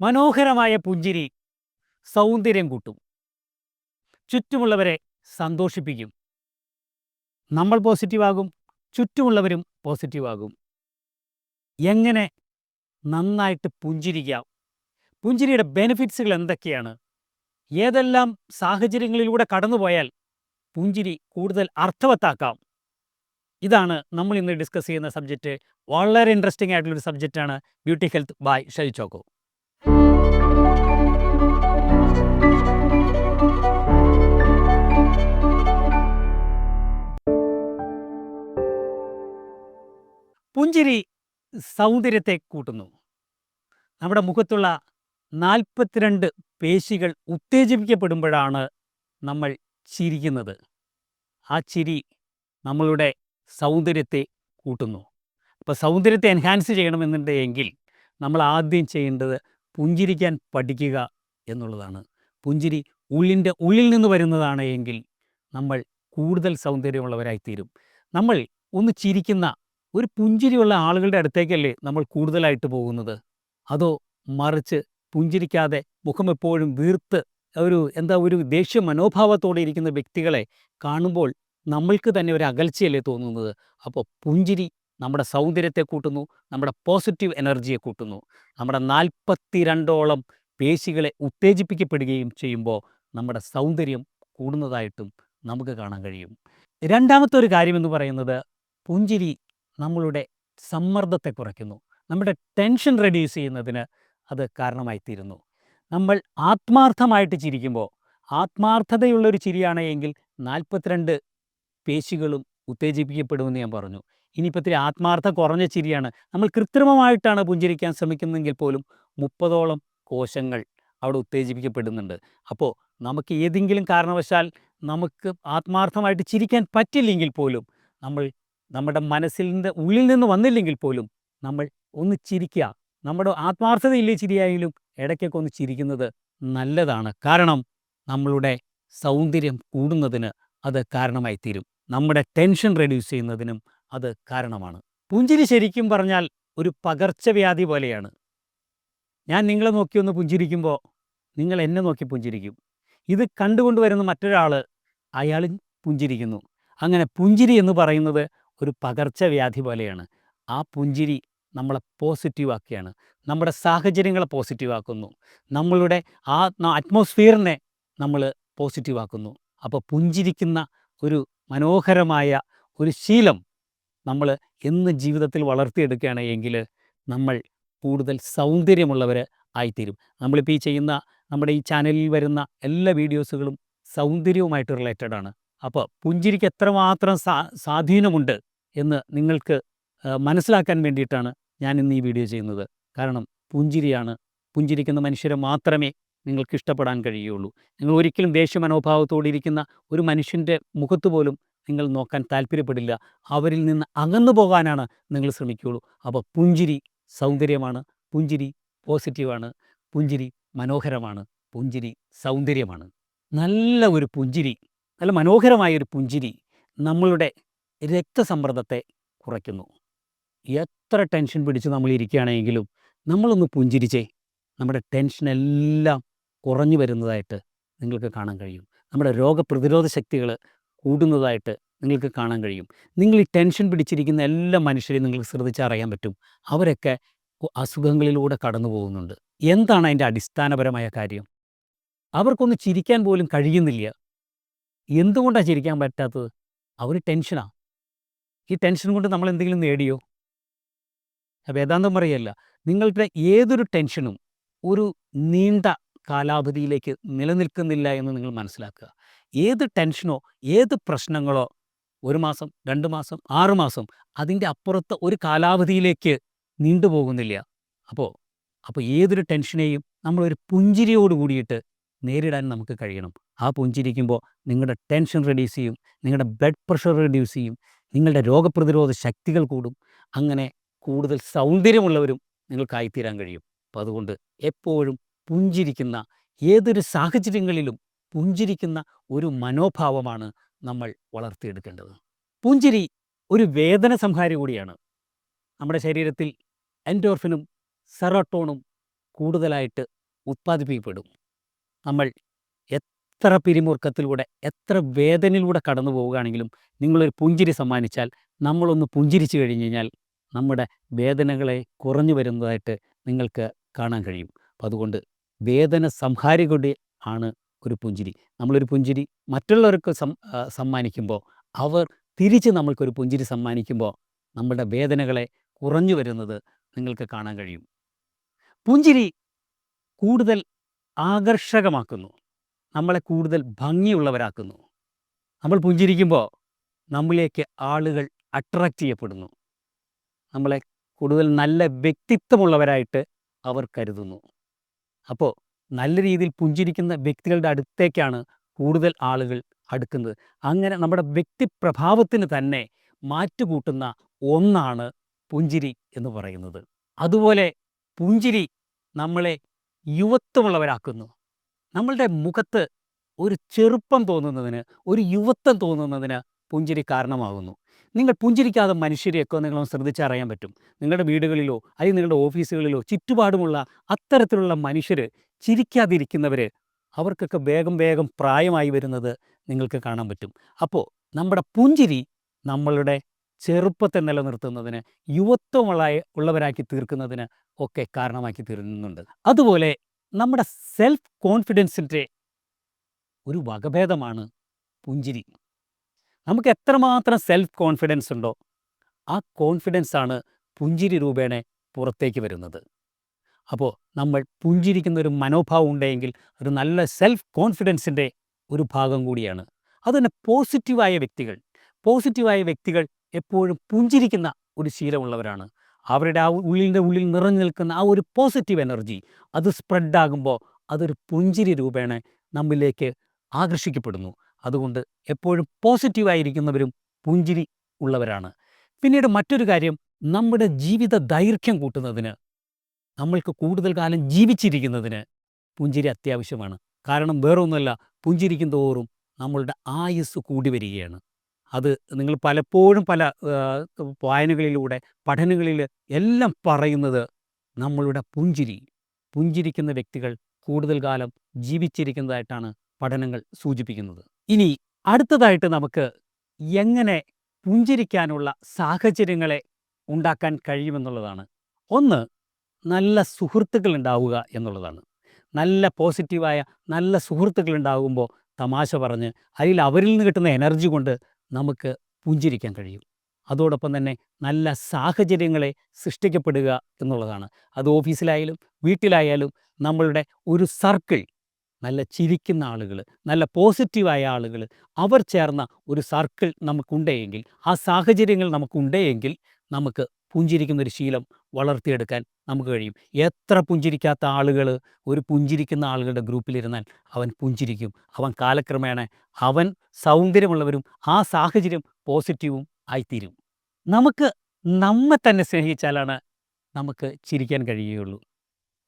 മനോഹരമായ പുഞ്ചിരി സൗന്ദര്യം കൂട്ടും. ചുറ്റുമുള്ളവരെ സന്തോഷിപ്പിക്കും. നമ്മൾ പോസിറ്റീവാകും ചുറ്റുമുള്ളവരും പോസിറ്റീവാകും എങ്ങനെ നന്നായിട്ട് പുഞ്ചിരിക്കാം? പുഞ്ചിരിയുടെ ബെനിഫിറ്റ്സുകൾ എന്തൊക്കെയാണ്? ഏതെല്ലാം സാഹചര്യങ്ങളിലൂടെ കടന്നുപോയാൽ പുഞ്ചിരി കൂടുതൽ അർത്ഥവത്താക്കാം? ഇതാണ് നമ്മൾ ഇന്ന് ഡിസ്കസ് ചെയ്യുന്ന സബ്ജക്റ്റ് വളരെ ഇൻട്രസ്റ്റിംഗ് ആയിട്ടുള്ളൊരു സബ്ജക്റ്റാണ് ബ്യൂട്ടി ഹെൽത്ത് ബൈ ഷൈ ചോക്കോ പുഞ്ചിരി സൗന്ദര്യത്തെ കൂട്ടുന്നു. നമ്മുടെ മുഖത്തുള്ള നാൽപ്പത്തിരണ്ട് പേശികൾ ഉത്തേജിപ്പിക്കപ്പെടുമ്പോഴാണ് നമ്മൾ ചിരിക്കുന്നത്. ആ ചിരി നമ്മളുടെ സൗന്ദര്യത്തെ കൂട്ടുന്നു. അപ്പോൾ സൗന്ദര്യത്തെ എൻഹാൻസ് ചെയ്യണമെന്നുണ്ടെങ്കിൽ നമ്മൾ ആദ്യം ചെയ്യേണ്ടത് പുഞ്ചിരിക്കാൻ പഠിക്കുക എന്നുള്ളതാണ്. പുഞ്ചിരി ഉള്ളിന്റെ ഉള്ളിൽ നിന്ന് വരുന്നതാണ് എങ്കിൽ നമ്മൾ കൂടുതൽ സൗന്ദര്യമുള്ളവരായിത്തീരും. നമ്മൾ ഒന്ന് ചിരിക്കുന്ന ഒരു പുഞ്ചിരിയുള്ള ആളുകളുടെ അടുത്തേക്കല്ലേ നമ്മൾ കൂടുതലായിട്ട് പോകുന്നത്? അതോ മറിച്ച് പുഞ്ചിരിക്കാതെ മുഖം എപ്പോഴും വീർത്ത് ഒരു എന്താ ഒരു ദേഷ്യ മനോഭാവത്തോടെ ഇരിക്കുന്ന വ്യക്തികളെ കാണുമ്പോൾ നമ്മൾക്ക് തന്നെ ഒരു അകൽച്ചയല്ലേ തോന്നുന്നത്? അപ്പോൾ പുഞ്ചിരി നമ്മുടെ സൗന്ദര്യത്തെ കൂട്ടുന്നു നമ്മുടെ പോസിറ്റീവ് എനർജിയെ കൂട്ടുന്നു. നമ്മുടെ നാൽപ്പത്തിരണ്ടോളം പേശികളെ ഉത്തേജിപ്പിക്കപ്പെടുകയും ചെയ്യുമ്പോൾ നമ്മുടെ സൗന്ദര്യം കൂടുന്നതായിട്ടും നമുക്ക് കാണാൻ കഴിയും. രണ്ടാമത്തെ ഒരു കാര്യമെന്ന് പറയുന്നത് പുഞ്ചിരി നമ്മളുടെ സമ്മർദ്ദത്തെ കുറയ്ക്കുന്നു. നമ്മുടെ ടെൻഷൻ റെഡ്യൂസ് ചെയ്യുന്നതിന് അത് കാരണമായി കാരണമായിത്തീരുന്നു. നമ്മൾ ആത്മാർത്ഥമായിട്ട് ചിരിക്കുമ്പോൾ ആത്മാർത്ഥതയുള്ള ഒരു ചിരിയാണ് എങ്കിൽ നാൽപ്പത്തിരണ്ട് പേശികളും ഉത്തേജിപ്പിക്കപ്പെടുമെന്ന് ഞാൻ പറഞ്ഞു. ഇനിയിപ്പോൾ ഇത്തിരി ആത്മാർത്ഥ കുറഞ്ഞ ചിരിയാണ്. നമ്മൾ കൃത്രിമമായിട്ടാണ് പുഞ്ചിരിക്കാൻ ശ്രമിക്കുന്നതെങ്കിൽ പോലും മുപ്പതോളം കോശങ്ങൾ അവിടെ ഉത്തേജിപ്പിക്കപ്പെടുന്നുണ്ട്. അപ്പോൾ നമുക്ക് ഏതെങ്കിലും കാരണവശാൽ നമുക്ക് ആത്മാർത്ഥമായിട്ട് ചിരിക്കാൻ പറ്റില്ലെങ്കിൽ പോലും നമ്മൾ നമ്മുടെ മനസ്സിൽ നിന്ന് ഉള്ളിൽ നിന്ന് വന്നില്ലെങ്കിൽ പോലും നമ്മൾ ഒന്ന് ചിരിക്കുക. നമ്മുടെ ആത്മാർത്ഥതയില്ലേ ചിരിയായാലും ഇടയ്ക്കൊക്കെ ഒന്ന് ചിരിക്കുന്നത് നല്ലതാണ്. കാരണം നമ്മളുടെ സൗന്ദര്യം കൂടുന്നതിന് അത് കാരണമായി തീരും നമ്മുടെ ടെൻഷൻ റെഡ്യൂസ് ചെയ്യുന്നതിനും അത് കാരണമാണ്. പുഞ്ചിരി ശരിക്കും പറഞ്ഞാൽ ഒരു പകർച്ചവ്യാധി പോലെയാണ്. ഞാൻ നിങ്ങളെ നോക്കി ഒന്ന് പുഞ്ചിരിക്കുമ്പോൾ നിങ്ങൾ എന്നെ നോക്കി പുഞ്ചിരിക്കും. ഇത് കണ്ടുകൊണ്ടുവരുന്ന മറ്റൊരാൾ അയാൾ പുഞ്ചിരിക്കുന്നു. അങ്ങനെ പുഞ്ചിരി എന്ന് പറയുന്നത് ഒരു പകർച്ചവ്യാധി പോലെയാണ്. ആ പുഞ്ചിരി നമ്മളെ പോസിറ്റീവ് ആക്കുകയാണ് നമ്മുടെ സാഹചര്യങ്ങളെ പോസിറ്റീവ് ആക്കുന്നു നമ്മളുടെ ആ അറ്റ്മോസ്ഫിയറിനെ നമ്മൾ പോസിറ്റീവ് ആക്കുന്നു അപ്പോൾ പുഞ്ചിരിക്കുന്ന ഒരു മനോഹരമായ ഒരു ശീലം നമ്മൾ എന്ന് ജീവിതത്തിൽ വളർത്തിയെടുക്കുകയാണ് എങ്കിൽ നമ്മൾ കൂടുതൽ സൗന്ദര്യമുള്ളവർ ആയിത്തീരും. നമ്മളിപ്പോൾ ഈ ചെയ്യുന്ന നമ്മുടെ ഈ ചാനലിൽ വരുന്ന എല്ലാ വീഡിയോസുകളും സൗന്ദര്യവുമായിട്ട് റിലേറ്റഡ് ആണ് അപ്പോൾ പുഞ്ചിരിക്ക് എത്രമാത്രം സ്വാധീനമുണ്ട് എന്ന് നിങ്ങൾക്ക് മനസ്സിലാക്കാൻ വേണ്ടിയിട്ടാണ് ഞാൻ ഇന്ന് ഈ വീഡിയോ ചെയ്യുന്നത്. കാരണം പുഞ്ചിരിയാണ്. പുഞ്ചിരിക്കുന്ന മനുഷ്യരെ മാത്രമേ നിങ്ങൾക്ക് ഇഷ്ടപ്പെടാൻ കഴിയുള്ളൂ. നിങ്ങൾ ഒരിക്കലും ദേഷ്യമനോഭാവത്തോടെ ഇരിക്കുന്ന ഒരു മനുഷ്യന്റെ മുഖത്ത് പോലും നിങ്ങൾ നോക്കാൻ താല്പര്യപ്പെടില്ല. അവരിൽ നിന്ന് അകന്നു പോകാനാണ് നിങ്ങൾ ശ്രമിക്കുകയുള്ളൂ. അപ്പോൾ പുഞ്ചിരി സൗന്ദര്യമാണ്. പുഞ്ചിരി പോസിറ്റീവാണ്. പുഞ്ചിരി മനോഹരമാണ്. പുഞ്ചിരി സൗന്ദര്യമാണ്. നല്ല ഒരു പുഞ്ചിരി നല്ല മനോഹരമായ ഒരു പുഞ്ചിരി നമ്മളുടെ രക്തസമ്മർദ്ദത്തെ കുറയ്ക്കുന്നു. എത്ര ടെൻഷൻ പിടിച്ച് നമ്മൾ ഇരിക്കുകയാണെങ്കിലും നമ്മളൊന്ന് പുഞ്ചിരിച്ചേ നമ്മുടെ ടെൻഷനെല്ലാം കുറഞ്ഞു വരുന്നതായിട്ട് നിങ്ങൾക്ക് കാണാൻ കഴിയും. നമ്മുടെ രോഗപ്രതിരോധ ശക്തികൾ കൂടുന്നതായിട്ട് നിങ്ങൾക്ക് കാണാൻ കഴിയും. നിങ്ങൾ ഈ ടെൻഷൻ പിടിച്ചിരിക്കുന്ന എല്ലാ മനുഷ്യരെയും നിങ്ങൾക്ക് ശ്രദ്ധിച്ചാൽ അറിയാൻ പറ്റും. അവരൊക്കെ അസുഖങ്ങളിലൂടെ കടന്നു പോകുന്നുണ്ട്. എന്താണ് അതിന്റെ അടിസ്ഥാനപരമായ കാര്യം? അവർക്കൊന്ന് ചിരിക്കാൻ പോലും കഴിയുന്നില്ല. എന്തുകൊണ്ടാണ് ചിരിക്കാൻ പറ്റാത്തത്? അവർ ടെൻഷനാണ് ഈ ടെൻഷൻ കൊണ്ട് നമ്മൾ എന്തെങ്കിലും നേടിയോ? വേദാന്തം പറയല്ല. നിങ്ങളുടെ ഏതൊരു ടെൻഷനും ഒരു നീണ്ട കാലാവധിയിലേക്ക് നിലനിൽക്കുന്നില്ല എന്ന് നിങ്ങൾ മനസ്സിലാക്കുക. ഏത് ടെൻഷനോ ഏത് പ്രശ്നങ്ങളോ ഒരു മാസം രണ്ട് മാസം ആറ് മാസം അതിന്റെ അപ്പുറത്ത് ഒരു കാലാവധിയിലേക്ക് നീണ്ടുപോകുന്നില്ല അപ്പോൾ അപ്പോൾ ഏതൊരു ടെൻഷനെയും നമ്മളൊരു പുഞ്ചിരിയോട് കൂടിയിട്ട് നേരിടാൻ നമുക്ക് കഴിയണം. ആ പുഞ്ചിരിക്കുമ്പോൾ നിങ്ങളുടെ ടെൻഷൻ റെഡ്യൂസ് ചെയ്യും നിങ്ങളുടെ ബ്ലഡ് പ്രഷർ റെഡ്യൂസ് ചെയ്യും നിങ്ങളുടെ രോഗപ്രതിരോധ ശക്തികൾ കൂടും. അങ്ങനെ കൂടുതൽ സൗന്ദര്യമുള്ളവരും നിങ്ങൾക്കായിത്തീരാൻ കഴിയും. അപ്പോൾ അതുകൊണ്ട് എപ്പോഴും പുഞ്ചിരിക്കുന്ന ഏതൊരു സാഹചര്യങ്ങളിലും പുഞ്ചിരിക്കുന്ന ഒരു മനോഭാവമാണ് നമ്മൾ വളർത്തിയെടുക്കേണ്ടത്. പുഞ്ചിരി ഒരു വേദന സംഹാരി കൂടിയാണ്. നമ്മുടെ ശരീരത്തിൽ എൻഡോർഫിനും സെറോട്ടോണും കൂടുതലായിട്ട് ഉത്പാദിപ്പിക്കപ്പെടും. നമ്മൾ എത്ര പിരിമുറുക്കത്തിലൂടെ എത്ര വേദനയിലൂടെ കടന്നു പോവുകയാണെങ്കിലും നിങ്ങളൊരു പുഞ്ചിരി സമ്മാനിച്ചാൽ നമ്മളൊന്ന് പുഞ്ചിരിച്ചു കഴിഞ്ഞ് കഴിഞ്ഞാൽ നമ്മുടെ വേദനകളെ കുറഞ്ഞു വരുന്നതായിട്ട് നിങ്ങൾക്ക് കാണാൻ കഴിയും. അപ്പം അതുകൊണ്ട് വേദന സംഹാരികളുടെ ആണ് ഒരു പുഞ്ചിരി. നമ്മളൊരു പുഞ്ചിരി മറ്റുള്ളവർക്ക് സമ്മാനിക്കുമ്പോൾ അവർ തിരിച്ച് നമ്മൾക്കൊരു പുഞ്ചിരി സമ്മാനിക്കുമ്പോൾ നമ്മുടെ വേദനകളെ കുറഞ്ഞു വരുന്നത് നിങ്ങൾക്ക് കാണാൻ കഴിയും. പുഞ്ചിരി കൂടുതൽ ആകർഷകമാക്കുന്നു. നമ്മളെ കൂടുതൽ ഭംഗിയുള്ളവരാക്കുന്നു. നമ്മൾ പുഞ്ചിരിക്കുമ്പോൾ നമ്മിലേക്ക് ആളുകൾ അട്രാക്റ്റ് ചെയ്യപ്പെടുന്നു. നമ്മളെ കൂടുതൽ നല്ല വ്യക്തിത്വമുള്ളവരായിട്ട് അവർ കരുതുന്നു. അപ്പോൾ നല്ല രീതിയിൽ പുഞ്ചിരിക്കുന്ന വ്യക്തികളുടെ അടുത്തേക്കാണ് കൂടുതൽ ആളുകൾ അടുക്കുന്നത്. അങ്ങനെ നമ്മുടെ വ്യക്തിപ്രഭാവത്തിന് തന്നെ മാറ്റുകൂട്ടുന്ന ഒന്നാണ് പുഞ്ചിരി എന്ന് പറയുന്നത്. അതുപോലെ പുഞ്ചിരി നമ്മളെ യുവത്വമുള്ളവരാക്കുന്നു. നമ്മളുടെ മുഖത്ത് ഒരു ചെറുപ്പം തോന്നുന്നതിന് ഒരു യുവത്വം തോന്നുന്നതിന് പുഞ്ചിരി കാരണമാകുന്നു. നിങ്ങൾ പുഞ്ചിരിക്കാതെ മനുഷ്യരെയൊക്കെ നിങ്ങൾ ശ്രദ്ധിച്ചറിയാൻ പറ്റും. നിങ്ങളുടെ വീടുകളിലോ അല്ലെങ്കിൽ നിങ്ങളുടെ ഓഫീസുകളിലോ ചുറ്റുപാടുമുള്ള അത്തരത്തിലുള്ള മനുഷ്യർ ചിരിക്കാതിരിക്കുന്നവർ അവർക്കൊക്കെ വേഗം വേഗം പ്രായമായി വരുന്നത് നിങ്ങൾക്ക് കാണാൻ പറ്റും. അപ്പോൾ നമ്മുടെ പുഞ്ചിരി നമ്മളുടെ ചെറുപ്പത്തെ നിലനിർത്തുന്നതിന് യുവത്വമുള്ള ഉള്ളവരാക്കി തീർക്കുന്നതിന് ഒക്കെ കാരണമാക്കി തീരുന്നുണ്ട്. അതുപോലെ നമ്മുടെ സെൽഫ് കോൺഫിഡൻസിന്റെ ഒരു വകഭേദമാണ് പുഞ്ചിരി. നമുക്ക് എത്രമാത്രം സെൽഫ് കോൺഫിഡൻസ് ഉണ്ടോ ആ കോൺഫിഡൻസ് ആണ് പുഞ്ചിരി രൂപേണ പുറത്തേക്ക് വരുന്നത്. അപ്പോൾ നമ്മൾ പുഞ്ചിരിക്കുന്ന ഒരു മനോഭാവം ഉണ്ടെങ്കിൽ ഒരു നല്ല സെൽഫ് കോൺഫിഡൻസിന്റെ ഒരു ഭാഗം കൂടിയാണ്. അതുതന്നെ പോസിറ്റീവായ വ്യക്തികൾ. പോസിറ്റീവായ വ്യക്തികൾ എപ്പോഴും പുഞ്ചിരിക്കുന്ന ഒരു ശീലമുള്ളവരാണ്. അവരുടെ ആ ഉള്ളിന്റെ ഉള്ളിൽ നിറഞ്ഞു നിൽക്കുന്ന ആ ഒരു പോസിറ്റീവ് എനർജി അത് സ്പ്രെഡാകുമ്പോൾ അതൊരു പുഞ്ചിരി രൂപേണ നമ്മിലേക്ക് ആകർഷിക്കപ്പെടുന്നു. അതുകൊണ്ട് എപ്പോഴും പോസിറ്റീവായിരിക്കുന്നവരും പുഞ്ചിരി ഉള്ളവരാണ്. പിന്നീട് മറ്റൊരു കാര്യം നമ്മുടെ ജീവിത ദൈർഘ്യം കൂട്ടുന്നതിന് നമ്മൾക്ക് കൂടുതൽ കാലം ജീവിച്ചിരിക്കുന്നതിന് പുഞ്ചിരി അത്യാവശ്യമാണ്. കാരണം വേറൊന്നുമല്ല പുഞ്ചിരിക്കും തോറും നമ്മളുടെ ആയുസ് കൂടി വരികയാണ്. അത് നിങ്ങൾ പലപ്പോഴും പല വായനകളിലൂടെ പഠനങ്ങളിൽ എല്ലാം പറയുന്നത് നമ്മളുടെ പുഞ്ചിരി. പുഞ്ചിരിക്കുന്ന വ്യക്തികൾ കൂടുതൽ കാലം ജീവിച്ചിരിക്കുന്നതായിട്ടാണ് പഠനങ്ങൾ സൂചിപ്പിക്കുന്നത്. ഇനി അടുത്തതായിട്ട് നമുക്ക് എങ്ങനെ പുഞ്ചിരിക്കാനുള്ള സാഹചര്യങ്ങളെ ഉണ്ടാക്കാൻ കഴിയുമെന്നുള്ളതാണ്. ഒന്ന് നല്ല സുഹൃത്തുക്കൾ ഉണ്ടാവുക എന്നുള്ളതാണ്. നല്ല പോസിറ്റീവായ നല്ല സുഹൃത്തുക്കൾ ഉണ്ടാകുമ്പോൾ തമാശ പറഞ്ഞ് അതിൽ അവരിൽ നിന്ന് കിട്ടുന്ന എനർജി കൊണ്ട് നമുക്ക് പുഞ്ചിരിക്കാൻ കഴിയും. അതോടൊപ്പം തന്നെ നല്ല സാഹചര്യങ്ങളെ സൃഷ്ടിക്കപ്പെടുക എന്നുള്ളതാണ്. അത് ഓഫീസിലായാലും വീട്ടിലായാലും നമ്മളുടെ ഒരു സർക്കിൾ നല്ല ചിരിക്കുന്ന ആളുകൾ നല്ല പോസിറ്റീവായ ആളുകൾ അവർ ചേർന്ന ഒരു സർക്കിൾ നമുക്കുണ്ടെങ്കിൽ ആ സാഹചര്യങ്ങൾ നമുക്കുണ്ടെങ്കിൽ നമുക്ക് പുഞ്ചിരിക്കുന്ന ഒരു ശീലം വളർത്തിയെടുക്കാൻ നമുക്ക് കഴിയും. എത്ര പുഞ്ചിരിക്കാത്ത ആളുകൾ ഒരു പുഞ്ചിരിക്കുന്ന ആളുകളുടെ ഗ്രൂപ്പിലിരുന്നാൽ അവൻ പുഞ്ചിരിക്കും. അവൻ കാലക്രമേണ അവൻ സൗന്ദര്യമുള്ളവരും ആ സാഹചര്യം പോസിറ്റീവും ആയിത്തീരും. നമുക്ക് നമ്മെ തന്നെ സ്നേഹിച്ചാലാണ് നമുക്ക് ചിരിക്കാൻ കഴിയുകയുള്ളൂ.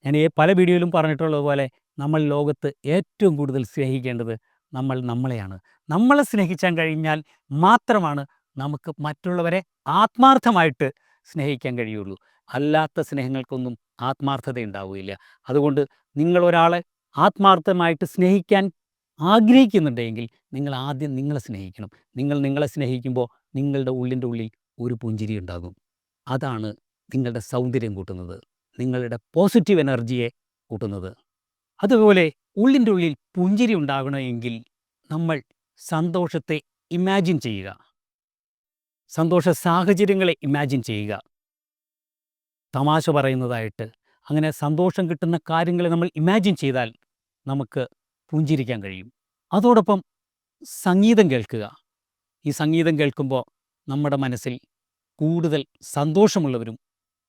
ഞാൻ ഈ പല വീഡിയോയിലും പറഞ്ഞിട്ടുള്ളതുപോലെ നമ്മൾ ലോകത്ത് ഏറ്റവും കൂടുതൽ സ്നേഹിക്കേണ്ടത് നമ്മൾ നമ്മളെയാണ്. നമ്മളെ സ്നേഹിക്കാൻ കഴിഞ്ഞാൽ മാത്രമാണ് നമുക്ക് മറ്റുള്ളവരെ ആത്മാർത്ഥമായിട്ട് സ്നേഹിക്കാൻ കഴിയുള്ളൂ. അല്ലാത്ത സ്നേഹങ്ങൾക്കൊന്നും ആത്മാർത്ഥത ഉണ്ടാവുകയില്ല അതുകൊണ്ട് നിങ്ങൾ ഒരാളെ ആത്മാർത്ഥമായിട്ട് സ്നേഹിക്കാൻ ആഗ്രഹിക്കുന്നുണ്ടെങ്കിൽ നിങ്ങൾ ആദ്യം നിങ്ങളെ സ്നേഹിക്കണം. നിങ്ങൾ നിങ്ങളെ സ്നേഹിക്കുമ്പോൾ നിങ്ങളുടെ ഉള്ളിന്റെ ഉള്ളിൽ ഒരു പുഞ്ചിരി ഉണ്ടാകും. അതാണ് നിങ്ങളുടെ സൗന്ദര്യം കൂട്ടുന്നത്. നിങ്ങളുടെ പോസിറ്റീവ് എനർജിയെ കൂട്ടുന്നത്. അതുപോലെ ഉള്ളിന്റെ ഉള്ളിൽ പുഞ്ചിരി ഉണ്ടാകണമെങ്കിൽ നമ്മൾ സന്തോഷത്തെ ഇമാജിൻ ചെയ്യുക. സന്തോഷ സാഹചര്യങ്ങളെ ഇമാജിൻ ചെയ്യുക. തമാശ പറയുന്നതായിട്ട് അങ്ങനെ സന്തോഷം കിട്ടുന്ന കാര്യങ്ങളെ നമ്മൾ ഇമാജിൻ ചെയ്താൽ നമുക്ക് പുഞ്ചിരിക്കാൻ കഴിയും. അതോടൊപ്പം സംഗീതം കേൾക്കുക. ഈ സംഗീതം കേൾക്കുമ്പോൾ നമ്മുടെ മനസ്സിൽ കൂടുതൽ സന്തോഷമുള്ളവരും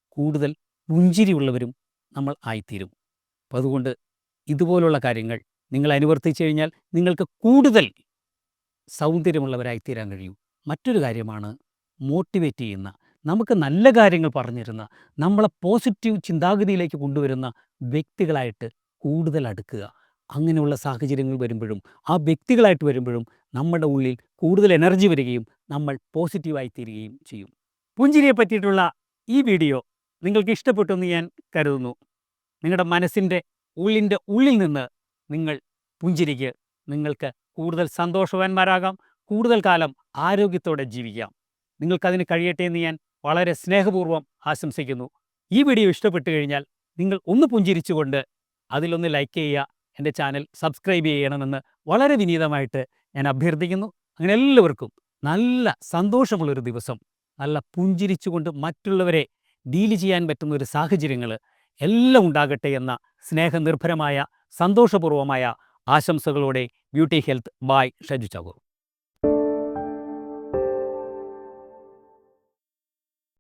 കൂടുതൽ പുഞ്ചിരിയുള്ളവരും നമ്മൾ ആയിത്തീരും. അപ്പോൾ അതുകൊണ്ട് ഇതുപോലുള്ള കാര്യങ്ങൾ നിങ്ങൾ അനുവർത്തിച്ചു കഴിഞ്ഞാൽ നിങ്ങൾക്ക് കൂടുതൽ സൗന്ദര്യമുള്ളവരായി തീരാൻ കഴിയും. മറ്റൊരു കാര്യമാണ് മോട്ടിവേറ്റ് ചെയ്യുന്ന നമുക്ക് നല്ല കാര്യങ്ങൾ പറഞ്ഞിരുന്ന നമ്മളെ പോസിറ്റീവ് ചിന്താഗതിയിലേക്ക് കൊണ്ടുവരുന്ന വ്യക്തികളായിട്ട് കൂടുതൽ അടുക്കുക. അങ്ങനെയുള്ള സാഹചര്യങ്ങൾ വരുമ്പോഴും ആ വ്യക്തികളായിട്ട് വരുമ്പോഴും നമ്മുടെ ഉള്ളിൽ കൂടുതൽ എനർജി വരികയും നമ്മൾ പോസിറ്റീവായി തീരുകയും ചെയ്യും. പുഞ്ചിരിയെ പറ്റിയിട്ടുള്ള ഈ വീഡിയോ നിങ്ങൾക്ക് ഇഷ്ടപ്പെട്ടു എന്ന് ഞാൻ കരുതുന്നു. നിങ്ങളുടെ മനസ്സിന്റെ ഉള്ളിന്റെ ഉള്ളിൽ നിന്ന് നിങ്ങൾ പുഞ്ചിരിക്ക് നിങ്ങൾക്ക് കൂടുതൽ സന്തോഷവാന്മാരാകാം കൂടുതൽ കാലം ആരോഗ്യത്തോടെ ജീവിക്കാം. നിങ്ങൾക്കതിന് കഴിയട്ടെ എന്ന് ഞാൻ വളരെ സ്നേഹപൂർവം ആശംസിക്കുന്നു. ഈ വീഡിയോ ഇഷ്ടപ്പെട്ടു കഴിഞ്ഞാൽ നിങ്ങൾ ഒന്ന് പുഞ്ചിരിച്ചുകൊണ്ട് അതിലൊന്ന് ലൈക്ക് ചെയ്യുക എന്റെ ചാനൽ സബ്സ്ക്രൈബ് ചെയ്യണമെന്ന് വളരെ വിനീതമായിട്ട് ഞാൻ അഭ്യർത്ഥിക്കുന്നു. അങ്ങനെ എല്ലാവർക്കും നല്ല സന്തോഷമുള്ളൊരു ദിവസം നല്ല പുഞ്ചിരിച്ചുകൊണ്ട് മറ്റുള്ളവരെ ഡീൽ ചെയ്യാൻ പറ്റുന്ന ഒരു സാഹചര്യങ്ങൾ എല്ലാം ഉണ്ടാകട്ടെ എന്ന സ്നേഹനിർഭരമായ സന്തോഷപൂർവമായ ആശംസകളോടെ beauty health by Shaju Chakkur